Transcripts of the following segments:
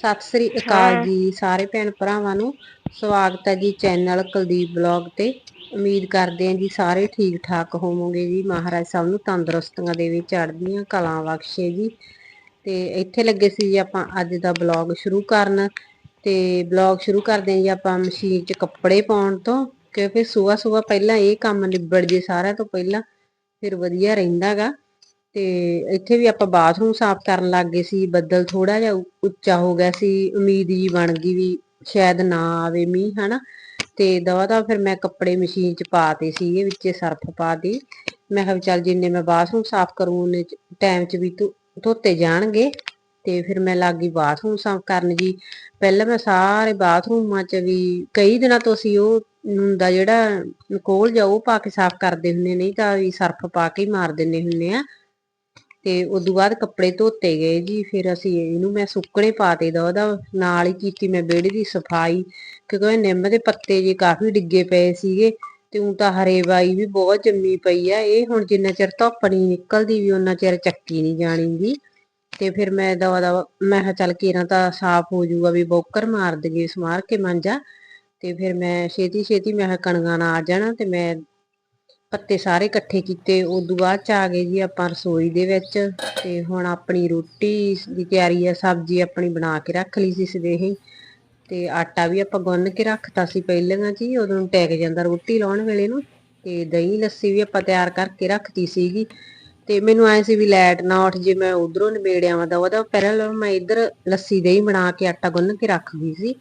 ਸਤਿ ਸ੍ਰੀ ਅਕਾਲ ਜੀ ਸਾਰੇ ਭੈਣ ਭਰਾਵਾਂ ਨੂੰ। ਸਵਾਗਤ ਹੈ ਜੀ ਚੈਨਲ ਕੁਲਦੀਪ ਬਲੌਗ ਤੇ। ਉਮੀਦ ਕਰਦੇ ਹਾਂ ਜੀ ਸਾਰੇ ਠੀਕ ਠਾਕ ਹੋਵੋਗੇ ਜੀ। ਮਹਾਰਾਜ ਸਭ ਨੂੰ ਤੰਦਰੁਸਤੀਆਂ ਦੇਵੇ ਚੜ੍ਹਦੀਆਂ ਕਲਾਂ ਬਖਸ਼ੇ ਜੀ। ਤੇ ਇੱਥੇ ਲੱਗੇ ਸੀ ਜੀ ਆਪਾਂ ਅੱਜ ਦਾ ਬਲੌਗ ਸ਼ੁਰੂ ਕਰਨ। ਤੇ ਬਲੌਗ ਸ਼ੁਰੂ ਕਰਦੇ ਹਾਂ ਜੀ ਆਪਾਂ ਮਸ਼ੀਨ 'ਚ ਕੱਪੜੇ ਪਾਉਣ ਤੋਂ। ਕਿਉਂਕਿ ਸਵੇਰ ਸਵੇਰ ਪਹਿਲਾਂ ਇਹ ਕੰਮ ਨਿਬੜ ਜੇ ਸਾਰਿਆਂ ਤੋਂ ਪਹਿਲਾਂ ਫਿਰ ਵਧੀਆ ਰਹਿੰਦਾਗਾ। ਤੇ ਇੱਥੇ ਵੀ ਆਪਾਂ ਬਾਥਰੂਮ ਸਾਫ਼ ਕਰਨ ਲੱਗ ਗਏ ਸੀ, ਬੱਦਲ ਥੋੜਾ ਜਿਹਾ ਉੱਚਾ ਹੋ ਗਿਆ ਸੀ, ਉਮੀਦ ਜੀ ਬਣ ਗਈ ਵੀ ਸ਼ਾਇਦ ਨਾ ਆਵੇ ਮੀਂਹ, ਹਨਾ। ਤੇ ਦਵਾ ਦਾ ਫਿਰ ਮੈਂ ਕੱਪੜੇ ਮਸ਼ੀਨ 'ਚ ਪਾਤੇ ਸੀਗੇ, ਵਿੱਚੇ ਸਰਫ ਪਾਤੀ ਮੈਂ ਕਿਹਾ ਵੀ ਚੱਲ ਜਿੰਨੇ ਮੈਂ ਬਾਥਰੂਮ ਸਾਫ਼ ਕਰੂੰ, ਉਹਨੇ ਟਾਈਮ 'ਚ ਵੀ ਧੋ- ਧੋਤੇ ਜਾਣਗੇ। ਤੇ ਫਿਰ ਮੈਂ ਲੱਗ ਗਈ ਬਾਥਰੂਮ ਸਾਫ਼ ਕਰਨ ਜੀ। ਪਹਿਲਾਂ ਮੈਂ ਸਾਰੇ ਬਾਥਰੂਮਾਂ 'ਚ ਵੀ, ਕਈ ਦਿਨਾਂ ਤੋਂ ਅਸੀਂ ਉਹ ਹੁੰਦਾ ਜਿਹੜਾ ਕੋਲ ਜਾ ਉਹ ਪਾ ਕੇ ਸਾਫ਼ ਕਰਦੇ ਹੁੰਦੇ ਨਹੀਂ ਤਾਂ ਵੀ ਸਰਫ ਪਾ ਕੇ ਹੀ ਮਾਰ ਦਿੰਦੇ ਹੁੰਦੇ ਆ। ਤੇ ਉਦੋਂ ਬਾਅਦ ਕੱਪੜੇ ਧੋਤੇ ਗਏ ਜੀ, ਫਿਰ ਅਸੀਂ ਇਹਨੂੰ ਮੈਂ ਸੁੱਕਣੇ ਪਾਤੇ ਦਾ ਉਹਦਾ ਨਾਲ ਹੀ ਕੀਤੀ ਮੈਂ ਵਿਹੜੇ ਦੀ ਸਫ਼ਾਈ, ਕਿਉਂਕਿ ਨਿੰਮ ਦੇ ਪੱਤੇ ਜੀ ਕਾਫੀ ਡਿੱਗੇ ਪਏ ਸੀਗੇ ਤੇ ਉਹ ਤਾਂ ਹਰੇ ਬਾਈ ਵੀ ਬਹੁਤ ਜੰਮੀ ਪਈ ਆ, ਇਹ ਹੁਣ ਜਿੰਨਾ ਚਿਰ ਧੁੱਪ ਨਹੀਂ ਨਿਕਲਦੀ ਵੀ ਉਹਨਾਂ ਚਿਰ ਚੱਕੀ ਨਹੀਂ ਜਾਣੀਗੀ ਤੇ ਫਿਰ ਮੈਂ ਦਵਾ ਦਵਾ ਮੈਂ ਕਿਹਾ ਚੱਲ ਕੇਰਾਂ ਤਾਂ ਸਾਫ਼ ਹੋ ਜਾਊਗਾ ਵੀ ਬੋਕਰ ਮਾਰ ਦਈਏ, ਸਮਾਰ ਕੇ ਮਾਂਜਾ। ਤੇ ਫਿਰ ਮੈਂ ਛੇਤੀ ਛੇਤੀ ਮੈਂ ਕਿਹਾ ਕਣੀਆਂ ਨਾ ਆ ਜਾਣਾ ਤੇ ਮੈਂ ਪੱਤੇ ਸਾਰੇ ਇਕੱਠੇ ਕੀਤੇ, ਉਦੋਂ ਬਾਅਦ ਚ ਆ ਗਏ ਜੀ ਆਪਾਂ ਰਸੋਈ ਦੇ ਵਿੱਚ ਤੇ ਹੁਣ ਆਪਣੀ ਰੋਟੀ ਦੀ ਤਿਆਰੀ ਆ, ਸਬਜ਼ੀ ਆਪਣੀ ਬਣਾ ਕੇ ਰੱਖ ਲਈ ਸੀ ਸਵੇਰੇ ਤੇ ਆਟਾ ਵੀ ਆਪਾਂ ਗੁੰਨ ਕੇ ਰੱਖਤਾ ਸੀ ਪਹਿਲਾਂ ਜੀ, ਉਦੋਂ ਟੈਕ ਜਾਂਦਾ ਰੋਟੀ ਲਾਉਣ ਵੇਲੇ ਨੂੰ ਤੇ ਦਹੀਂ ਲੱਸੀ ਵੀ ਆਪਾਂ ਤਿਆਰ ਕਰਕੇ ਰੱਖਤੀ ਸੀਗੀ ਤੇ ਮੈਨੂੰ ਐ ਸੀ ਵੀ ਲੈਟ ਨਾ ਉੱਠ ਜੇ ਮੈਂ ਉਧਰੋਂ ਨਿਬੇੜਿਆ ਵਾਂ ਦਾ ਉਹਦਾ ਪਹਿਲਾਂ ਮੈਂ ਇੱਧਰ ਲੱਸੀ ਦਹੀਂ ਬਣਾ ਕੇ ਆਟਾ ਗੁੰਨ ਕੇ ਰੱਖ ਗਈ ਸੀ।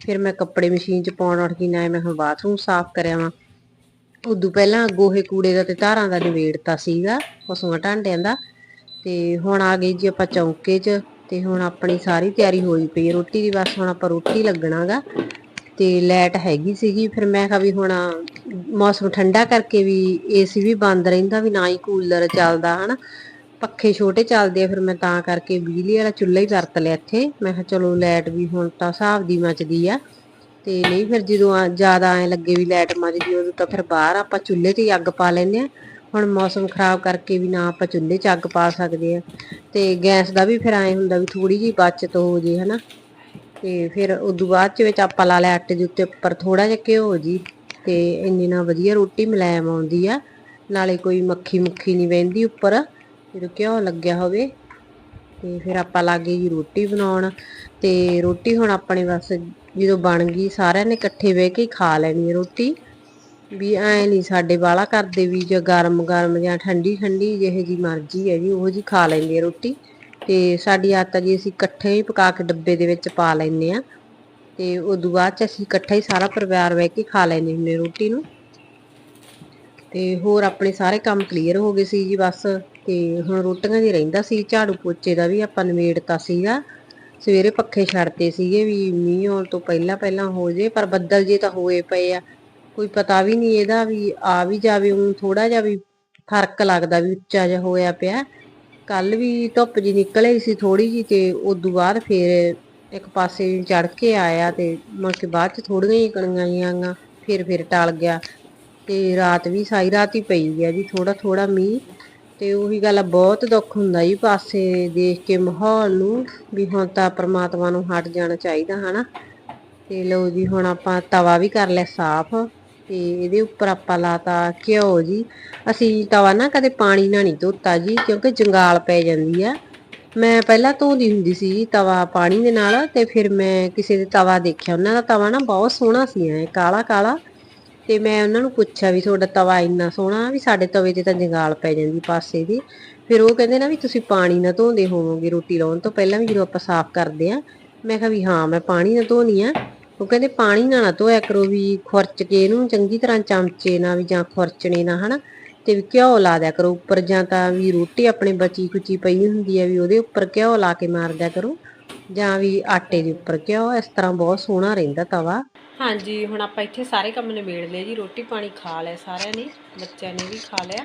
ਫਿਰ ਮੈਂ ਕੱਪੜੇ ਮਸ਼ੀਨ 'ਚ ਪਾਉਣ ਉੱਠ ਗਈ, ਨਾ ਮੈਂ ਹੁਣ ਬਾਥਰੂਮ ਸਾਫ਼ ਕਰਿਆ ਵਾਂ। ਉਦੋਂ ਪਹਿਲਾਂ ਗੋਹੇ ਕੂੜੇ ਦਾ ਤੇ ਧਾਰਾਂ ਦਾ ਨਿਬੇੜਤਾ ਸੀਗਾ, ਪਸ਼ੂਆਂ ਢਾਂਡਿਆਂ ਦਾ, ਤੇ ਹੁਣ ਆ ਗਏ ਜੀ ਆਪਾਂ ਚੌਂਕੇ 'ਚ, ਤੇ ਹੁਣ ਆਪਣੀ ਸਾਰੀ ਤਿਆਰੀ ਹੋਈ ਪਈ ਹੈ ਰੋਟੀ ਦੀ, ਬਸ ਹੁਣ ਆਪਾਂ ਰੋਟੀ ਲੱਗਣਾਗਾ, ਤੇ ਲਾਈਟ ਹੈਗੀ ਸੀਗੀ, ਫਿਰ ਮੈਂ ਕਿਹਾ ਵੀ ਹੁਣ ਮੌਸਮ ਠੰਡਾ ਕਰਕੇ ਵੀ ਏਸੀ ਵੀ ਬੰਦ ਰਹਿੰਦਾ, ਵੀ ਨਾ ਹੀ ਕੂਲਰ ਚੱਲਦਾ, ਹਨਾ। ਪੱਖੇ ਛੋਟੇ ਚੱਲਦੇ ਆ, ਫਿਰ ਮੈਂ ਤਾਂ ਕਰਕੇ ਬਿਜਲੀ ਵਾਲਾ ਚੁੱਲ੍ਹਾ ਹੀ ਵਰਤ ਲਿਆ ਇੱਥੇ, ਮੈਂ ਕਿਹਾ ਚਲੋ ਲਾਈਟ ਵੀ ਹੁਣ ਤਾਂ ਹਿਸਾਬ ਦੀ ਮੱਚਦੀ ਆ। ਤੇ ਨਹੀਂ ਫਿਰ ਜਦੋਂ ਆ- ਜ਼ਿਆਦਾ ਐ ਲੱਗੇ ਵੀ ਲਾਈਟ ਮਰ ਮੱਚਦੀ ਉਦੋਂ ਤਾਂ ਫਿਰ ਬਾਹਰ ਆਪਾਂ ਚੁੱਲ੍ਹੇ 'ਤੇ ਹੀ ਅੱਗ ਪਾ ਲੈਂਦੇ ਆ ਹੁਣ ਮੌਸਮ ਖਰਾਬ ਕਰਕੇ ਵੀ ਨਾ ਆਪਾਂ ਚੁੱਲ੍ਹੇ 'ਚ ਅੱਗ ਪਾ ਸਕਦੇ ਆ ਤੇ ਗੈਸ ਦਾ ਵੀ ਫਿਰ ਐ ਹੁੰਦਾ ਵੀ ਥੋੜੀ ਜਿਹੀ ਬਚਤ ਹੋ ਜੇ, ਹਨਾ। ਤੇ ਫਿਰ ਉਦੋਂ ਬਾਅਦ ਚ ਵਿੱਚ ਆਪਾਂ ਲਾ ਲਿਆ ਆਟੇ ਦੇ ਉੱਤੇ ਉੱਪਰ ਥੋੜਾ ਜਿਹਾ ਘਿਓ ਜੀ, ਤੇ ਇੰਨੀ ਨਾ ਵਧੀਆ ਰੋਟੀ ਮੁਲਾਇਮ ਆਉਂਦੀ ਆ। ਨਾਲੇ ਕੋਈ ਮੱਖੀ ਮੁੱਖੀ ਨਹੀਂ ਬਹਿੰਦੀ ਉੱਪਰ, ਜਦੋਂ ਘਿਓ ਲੱਗਿਆ ਹੋਵੇ। ਤੇ ਫਿਰ ਆਪਾਂ ਲੱਗੇ ਜੀ ਰੋਟੀ ਬਣਾਉਣ। ਤੇ ਰੋਟੀ ਹੁਣ ਆਪਣੇ ਬਸ ਜਦੋਂ ਬਣ ਗਈ, ਸਾਰਿਆਂ ਨੇ ਇਕੱਠੇ ਬਹਿ ਕੇ ਹੀ ਖਾ ਲੈਣੀ ਹੈ ਰੋਟੀ। ਵੀ ਐ ਨਹੀਂ ਸਾਡੇ ਵਾਲਾ ਕਰਦੇ ਵੀ ਜੇ ਗਰਮ ਗਰਮ ਜਾਂ ਠੰਡੀ ਠੰਡੀ ਜਿਹੇ ਜੀ ਮਰਜ਼ੀ ਹੈ ਜੀ, ਉਹ ਜੀ ਖਾ ਲੈਂਦੇ ਆ ਰੋਟੀ। ਤੇ ਸਾਡੀ ਆਦਤ ਜੀ, ਅਸੀਂ ਇਕੱਠੇ ਹੀ ਪਕਾ ਕੇ ਡੱਬੇ ਦੇ ਵਿੱਚ ਪਾ ਲੈਂਦੇ ਆ। ਤੇ ਉਦੋਂ ਬਾਅਦ ਚ ਅਸੀਂ ਇਕੱਠਾ ਹੀ ਸਾਰਾ ਪਰਿਵਾਰ ਬਹਿ ਕੇ ਖਾ ਲੈਂਦੇ ਹੁੰਦੇ ਰੋਟੀ ਨੂੰ। ਤੇ ਹੋਰ ਆਪਣੇ ਸਾਰੇ ਕੰਮ ਕਲੀਅਰ ਹੋ ਗਏ ਸੀ ਜੀ ਬਸ। ਤੇ ਹੁਣ ਰੋਟੀਆਂ ਦੀ ਰਹਿੰਦਾ ਸੀ, ਝਾੜੂ ਪੋਚੇ ਦਾ ਵੀ ਆਪਾਂ ਨਿਬੇੜਤਾ ਸੀਗਾ। ਸਵੇਰੇ ਪੱਖੇ ਛੱਡਤੇ ਸੀਗੇ ਵੀ ਮੀਂਹ ਆਉਣ ਤੋਂ ਪਹਿਲਾਂ ਪਹਿਲਾਂ ਹੋ ਜੇ, ਪਰ ਬੱਦਲ ਜੇ ਤਾਂ ਹੋਏ ਪਏ ਆ। ਕੋਈ ਪਤਾ ਵੀ ਨਹੀਂ ਇਹਦਾ ਵੀ ਆ ਵੀ ਜਾਵੇ ਉਹ ਥੋੜਾ ਜਿਹਾ ਵੀ ਫ਼ਰਕ ਲੱਗਦਾ ਵੀ ਉੱਚਾ ਜਿਹਾ ਹੋਇਆ ਪਿਆ। ਕੱਲ ਵੀ ਧੁੱਪ ਜੀ ਨਿਕਲੇ ਸੀ ਥੋੜੀ ਜੀ ਤੇ ਉਦੋਂ ਬਾਅਦ ਫੇਰ ਇੱਕ ਪਾਸੇ ਚੜ ਕੇ ਆਇਆ ਤੇ ਮੁੜ ਕੇ ਬਾਅਦ ਚ ਥੋੜੀਆਂ ਹੀ ਕਣੀਆਂ ਆਈਆਂ, ਫਿਰ ਫਿਰ ਟਲ ਗਿਆ। ਤੇ ਰਾਤ ਵੀ ਸਾਰੀ ਰਾਤ ਹੀ ਪਈ ਗਿਆ ਜੀ ਥੋੜਾ ਥੋੜਾ ਮੀਂਹ। ਤੇ ਉਹੀ ਗੱਲ ਆ, ਬਹੁਤ ਦੁੱਖ ਹੁੰਦਾ ਜੀ ਪਾਸੇ ਦੇਖ ਕੇ ਮਾਹੌਲ ਨੂੰ, ਵੀ ਹੁਣ ਤਾਂ ਪ੍ਰਮਾਤਮਾ ਨੂੰ ਹਟ ਜਾਣਾ ਚਾਹੀਦਾ, ਹਨਾ। ਤੇ ਲਓ ਜੀ, ਹੁਣ ਆਪਾਂ ਤਵਾ ਵੀ ਕਰ ਲਿਆ ਸਾਫ਼ ਤੇ ਇਹਦੇ ਉੱਪਰ ਆਪਾਂ ਲਾਤਾ ਘਿਓ ਜੀ। ਅਸੀਂ ਤਵਾ ਨਾ ਕਦੇ ਪਾਣੀ ਨਾਲ ਨਹੀਂ ਧੋਤਾ ਜੀ, ਕਿਉਂਕਿ ਜੰਗਾਲ ਪੈ ਜਾਂਦੀ ਆ। ਮੈਂ ਪਹਿਲਾਂ ਧੋਦੀ ਹੁੰਦੀ ਸੀ ਜੀ ਤਵਾ ਪਾਣੀ ਦੇ ਨਾਲ ਤੇ ਫਿਰ ਮੈਂ ਕਿਸੇ ਦੇ ਤਵਾ ਦੇਖਿਆ। ਉਹਨਾਂ ਦਾ ਤਵਾ ਨਾ ਬਹੁਤ ਸੋਹਣਾ ਸੀ ਐ ਕਾਲਾ ਕਾਲਾ ਤੇ ਮੈਂ ਉਹਨਾਂ ਨੂੰ ਪੁੱਛਿਆ ਵੀ ਤੁਹਾਡਾ ਤਵਾ ਇੰਨਾ ਸੋਹਣਾ ਵੀ ਸਾਡੇ ਤਵੇ ਤੇ ਤਾਂ ਜੰਗਾਲ ਪੈ ਜਾਂਦੀ ਪਾਸੇ ਦੀ। ਫਿਰ ਉਹ ਕਹਿੰਦੇ ਨਾ ਵੀ ਤੁਸੀਂ ਪਾਣੀ ਨਾ ਧੋਂਦੇ ਹੋਵੋਗੇ ਰੋਟੀ ਲਾਉਣ ਤੋਂ ਪਹਿਲਾਂ ਵੀ ਜਦੋਂ ਆਪਾਂ ਸਾਫ਼ ਕਰਦੇ ਆ ਮੈਂ ਕਿਹਾ ਵੀ ਹਾਂ, ਮੈਂ ਪਾਣੀ ਨਾ ਧੋਣੀ ਆ। ਉਹ ਕਹਿੰਦੇ ਪਾਣੀ ਨਾਲ ਨਾ ਧੋਇਆ ਕਰੋ ਵੀ ਖੁਰਚ ਕੇ ਇਹਨੂੰ ਚੰਗੀ ਤਰ੍ਹਾਂ ਚਮਚੇ ਨਾਲ ਵੀ ਜਾਂ ਖੁਰਚਣੇ ਨਾਲ, ਹਨਾ। ਤੇ ਵੀ ਘਿਓ ਲਾ ਦਿਆ ਕਰੋ ਉੱਪਰ ਜਾਂ ਤਾਂ ਵੀ ਰੋਟੀ ਆਪਣੇ ਬਚੀ ਕੁਚੀ ਪਈ ਹੁੰਦੀ ਹੈ ਵੀ ਉਹਦੇ ਉੱਪਰ ਘਿਓ ਲਾ ਕੇ ਮਾਰ ਦਿਆ ਕਰੋ। ਜਾਂ ਵੀ ਆਟੇ ਦੇ ਉੱਪਰ ਘਿਓ, ਇਸ ਤਰ੍ਹਾਂ ਬਹੁਤ ਸੋਹਣਾ ਰਹਿੰਦਾ ਤਵਾ। ਹਾਂਜੀ, ਹੁਣ ਆਪਾਂ ਇੱਥੇ ਸਾਰੇ ਕੰਮ ਨਿਬੇੜ ਲਏ ਜੀ, ਰੋਟੀ ਪਾਣੀ ਖਾ ਲਿਆ ਸਾਰਿਆਂ ਨੇ, ਬੱਚਿਆਂ ਨੇ ਵੀ ਖਾ ਲਿਆ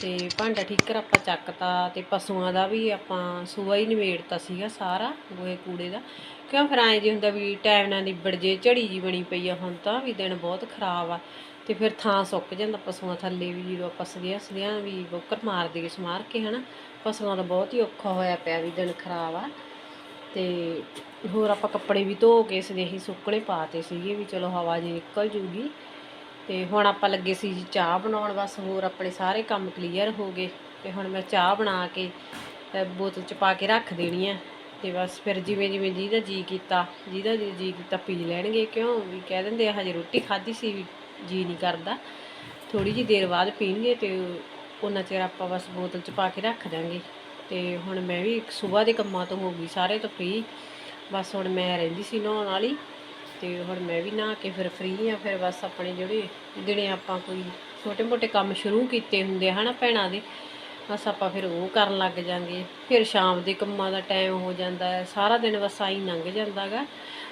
ਤੇ ਭਾਂਡਾ ਠੀਕਰ ਆਪਾਂ ਚੱਕਤਾ ਤੇ ਪਸ਼ੂਆਂ ਦਾ ਵੀ ਆਪਾਂ ਸੂਆ ਹੀ ਨਿਬੇੜਤਾ ਸੀਗਾ ਸਾਰਾ, ਗੋਹੇ ਕੂੜੇ ਦਾ। ਕਿਉਂ ਫਿਰ ਐਂ ਜੇ ਹੁੰਦਾ ਵੀ ਟਾਈਮ ਨਾਲ ਨਿਬੜ ਜੇ, ਝੜੀ ਜੀ ਬਣੀ ਪਈ ਆ ਹੁਣ ਤਾਂ ਵੀ ਦਿਨ ਬਹੁਤ ਖਰਾਬ ਆ ਤੇ ਫਿਰ ਥਾਂ ਸੁੱਕ ਜਾਂਦਾ ਪਸ਼ੂਆਂ ਥੱਲੇ ਵੀ ਜਦੋਂ ਆਪਾਂ ਸਦੀਆਂ ਸਦੀਆਂ ਵੀ ਬੋਕਰ ਮਾਰ ਦੇਈਏ, ਸਮਾਰ ਕੇ ਹਨਾ, ਪਸ਼ੂਆਂ ਦਾ ਬਹੁਤ ਹੀ ਔਖਾ ਹੋਇਆ ਪਿਆ ਵੀ ਦਿਨ ਖਰਾਬ ਆ ਤੇ ਹੋਰ ਆਪਾਂ ਕੱਪੜੇ ਵੀ ਧੋ ਕੇ ਸਨੇਹੀ ਸੁੱਕਣੇ ਪਾਤੇ ਸੀਗੇ ਵੀ ਚਲੋ ਹਵਾ ਜੀ ਨਿਕਲ ਜੂਗੀ। ਤੇ ਹੁਣ ਆਪਾਂ ਲੱਗੇ ਸੀ ਜੀ ਚਾਹ ਬਣਾਉਣ, ਬਸ ਹੋਰ ਆਪਣੇ ਸਾਰੇ ਕੰਮ ਕਲੀਅਰ ਹੋ ਗਏ। ਤੇ ਹੁਣ ਮੈਂ ਚਾਹ ਬਣਾ ਕੇ ਬੋਤਲ ਚ ਪਾ ਕੇ ਰੱਖ ਦੇਣੀ ਆ। ਤੇ ਬਸ ਫਿਰ ਜਿਵੇਂ ਜਿਵੇਂ ਜਿਹਦਾ ਜੀ ਕੀਤਾ, ਜਿਹਦਾ ਜੀ ਕੀਤਾ ਪੀ ਲੈਣਗੇ। ਕਿਉਂ? ਵੀ ਕਹਿ ਦਿੰਦੇ ਆ, ਹਜੇ ਰੋਟੀ ਖਾਧੀ ਸੀ ਵੀ ਜੀ ਨਹੀਂ ਕਰਦਾ। ਥੋੜੀ ਜਿਹੀ ਦੇਰ ਬਾਅਦ ਪੀਣਗੇ ਤੇ ਉਹਨਾਂ ਚਿਰ ਆਪਾਂ ਬਸ ਬੋਤਲ ਚ ਪਾ ਕੇ ਰੱਖ ਦਾਂਗੇ ਤੇ ਹੁਣ ਮੈਂ ਵੀ ਸਵੇਰ ਦੇ ਕੰਮਾਂ ਤੋਂ ਹੋ ਗਈ, ਸਾਰੇ ਤੋਂ ਫ੍ਰੀ ਬਸ ਹੁਣ ਮੈਂ ਰਹਿੰਦੀ ਸੀ ਨਹਾਉਣ ਵਾਲੀ ਤੇ ਹੁਣ ਮੈਂ ਵੀ ਨਹਾ ਕੇ ਫਿਰ ਫ੍ਰੀ ਆ ਫਿਰ ਬਸ ਆਪਣੇ ਜਿਹੜੇ ਜਿਹੜੇ ਆਪਾਂ ਕੋਈ ਛੋਟੇ ਮੋਟੇ ਕੰਮ ਸ਼ੁਰੂ ਕੀਤੇ ਹੁੰਦੇ ਆ ਹਨਾ ਭੈਣਾਂ ਦੇ, ਬਸ ਆਪਾਂ ਫਿਰ ਉਹ ਕਰਨ ਲੱਗ ਜਾਂਗੇ। ਫਿਰ ਸ਼ਾਮ ਦੇ ਕੰਮਾਂ ਦਾ ਟਾਈਮ ਹੋ ਜਾਂਦਾ ਹੈ, ਸਾਰਾ ਦਿਨ ਬਸ ਆਈ ਲੰਘ ਜਾਂਦਾਗਾ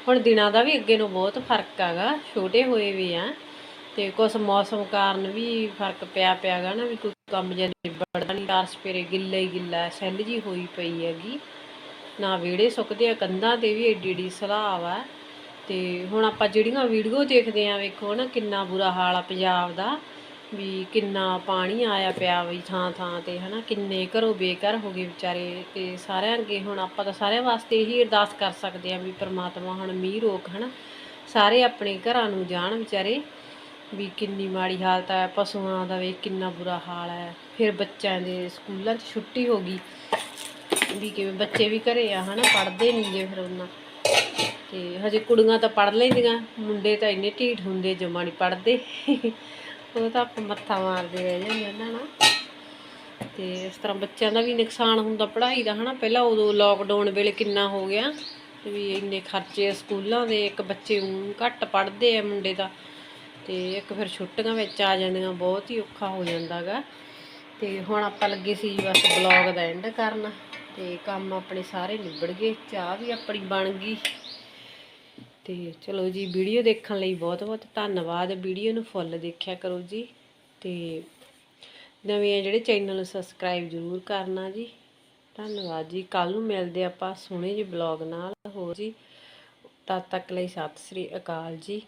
ਹੁਣ ਦਿਨਾਂ ਦਾ ਵੀ ਅੱਗੇ ਨੂੰ ਬਹੁਤ ਫ਼ਰਕ ਹੈਗਾ ਛੋਟੇ ਹੋਏ ਵੀ ਆ ਤੇ ਕੁਛ ਮੌਸਮ ਕਾਰਨ ਵੀ ਫ਼ਰਕ ਪਿਆ ਪਿਆਗਾ ਨਾ ਵੀ ਕੋਈ ਕੰਮ ਜਿਹਾ ਨਿਬੜਦਾ ਨਹੀਂ ਚਾਰ ਸਪੇਰੇ ਗਿੱਲਾ ਹੀ ਗਿੱਲਾ ਸੈੱਲ ਜੀ ਹੋਈ ਪਈ ਹੈਗੀ। ਨਾ ਵਿਹੜੇ ਸੁੱਕਦੇ ਆ, ਕੰਧਾਂ ਤੇ ਵੀ ਏਡੀ ਏਡੀ ਸਲਾਬ ਆ ਤੇ ਹੁਣ ਆਪਾਂ ਜਿਹੜੀਆਂ ਵੀਡੀਓ ਦੇਖਦੇ ਆ, ਵੇਖੋ ਨਾ ਕਿੰਨਾ ਬੁਰਾ ਹਾਲ ਆ ਪੰਜਾਬ ਦਾ, ਵੀ ਕਿੰਨਾ ਪਾਣੀ ਆਇਆ ਪਿਆ ਵੀ ਥਾਂ ਥਾਂ ਤੇ, ਹਨਾ, ਕਿੰਨੇ ਘਰੋਂ ਬੇਘਰ ਹੋ ਗਏ ਵਿਚਾਰੇ। ਤੇ ਸਾਰਿਆਂ ਅੱਗੇ ਹੁਣ ਆਪਾਂ ਤਾਂ ਸਾਰਿਆਂ ਵਾਸਤੇ ਇਹੀ ਅਰਦਾਸ ਕਰ ਸਕਦੇ ਆ ਵੀ ਪ੍ਰਮਾਤਮਾ ਹੁਣ ਮੀਂਹ ਰੋਕ, ਹਨਾ। ਸਾਰੇ ਆਪਣੇ ਘਰਾਂ ਨੂੰ ਜਾਣ ਵਿਚਾਰੇ, ਵੀ ਕਿੰਨੀ ਮਾੜੀ ਹਾਲਤ ਹੈ ਪਸ਼ੂਆਂ ਦਾ ਵੇ ਕਿੰਨਾ ਬੁਰਾ ਹਾਲ ਹੈ ਫਿਰ ਬੱਚਿਆਂ ਦੇ ਸਕੂਲਾਂ 'ਚ ਛੁੱਟੀ ਹੋ ਗਈ। ਵੀ ਕਿਵੇਂ ਬੱਚੇ ਵੀ ਘਰੇ ਆ, ਹਨਾ, ਪੜ੍ਹਦੇ ਨਹੀਂ ਜੇ ਫਿਰ ਉਹਨਾਂ। ਤੇ ਹਜੇ ਕੁੜੀਆਂ ਤਾਂ ਪੜ੍ਹ ਲੈਂਦੀਆਂ, ਮੁੰਡੇ ਤਾਂ ਇੰਨੇ ਢੀਠ ਹੁੰਦੇ, ਜਮਾ ਨਹੀਂ ਪੜ੍ਹਦੇ। ਉਹ ਤਾਂ ਆਪਾਂ ਮੱਥਾ ਮਾਰਦੇ ਰਹਿ ਜਾਂਦੇ ਉਹਨਾਂ ਨਾਲ ਤੇ ਇਸ ਤਰ੍ਹਾਂ ਬੱਚਿਆਂ ਦਾ ਵੀ ਨੁਕਸਾਨ ਹੁੰਦਾ ਪੜ੍ਹਾਈ ਦਾ, ਹਨਾ। ਪਹਿਲਾਂ ਉਦੋਂ ਲੋਕਡਾਊਨ ਵੇਲੇ ਕਿੰਨਾ ਹੋ ਗਿਆ ਵੀ ਇੰਨੇ ਖਰਚੇ ਸਕੂਲਾਂ ਦੇ, ਇੱਕ ਬੱਚੇ ਊਂ ਘੱਟ ਪੜ੍ਹਦੇ ਆ ਮੁੰਡੇ ਦਾ ਤੇ ਇੱਕ ਫਿਰ ਛੁੱਟੀਆਂ ਵਿੱਚ ਆ ਜਾਂਦੀਆਂ, ਬਹੁਤ ਹੀ ਔਖਾ ਹੋ ਜਾਂਦਾਗਾ ਤੇ ਹੁਣ ਆਪਾਂ ਲੱਗੇ ਸੀ ਜੀ ਬਸ ਬਲੌਗ ਦਾ ਐਂਡ ਕਰਨ। ਤੇ ਕੰਮ ਆਪਣੇ ਸਾਰੇ ਨਿਬੜ ਗਏ, ਚਾਹ ਵੀ ਆਪਣੀ ਬਣ ਗਈ। ਤੇ ਚਲੋ ਜੀ, ਵੀਡੀਓ ਦੇਖਣ ਲਈ ਬਹੁਤ ਬਹੁਤ ਧੰਨਵਾਦ। ਵੀਡੀਓ ਨੂੰ ਫੁੱਲ ਦੇਖਿਆ ਕਰੋ ਜੀ। ਤੇ ਨਵੇਂ ਜਿਹੜੇ ਚੈਨਲ ਨੂੰ ਸਬਸਕ੍ਰਾਈਬ ਜ਼ਰੂਰ ਕਰਨਾ ਜੀ। ਧੰਨਵਾਦ ਜੀ। ਕੱਲ ਨੂੰ ਮਿਲਦੇ ਆਪਾਂ ਸੋਹਣੇ ਜਿਹੇ ਬਲੌਗ ਨਾਲ। ਹੋਰ ਜੀ, ਤਦ ਤੱਕ ਲਈ ਸਤਿ ਸ੍ਰੀ ਅਕਾਲ ਜੀ।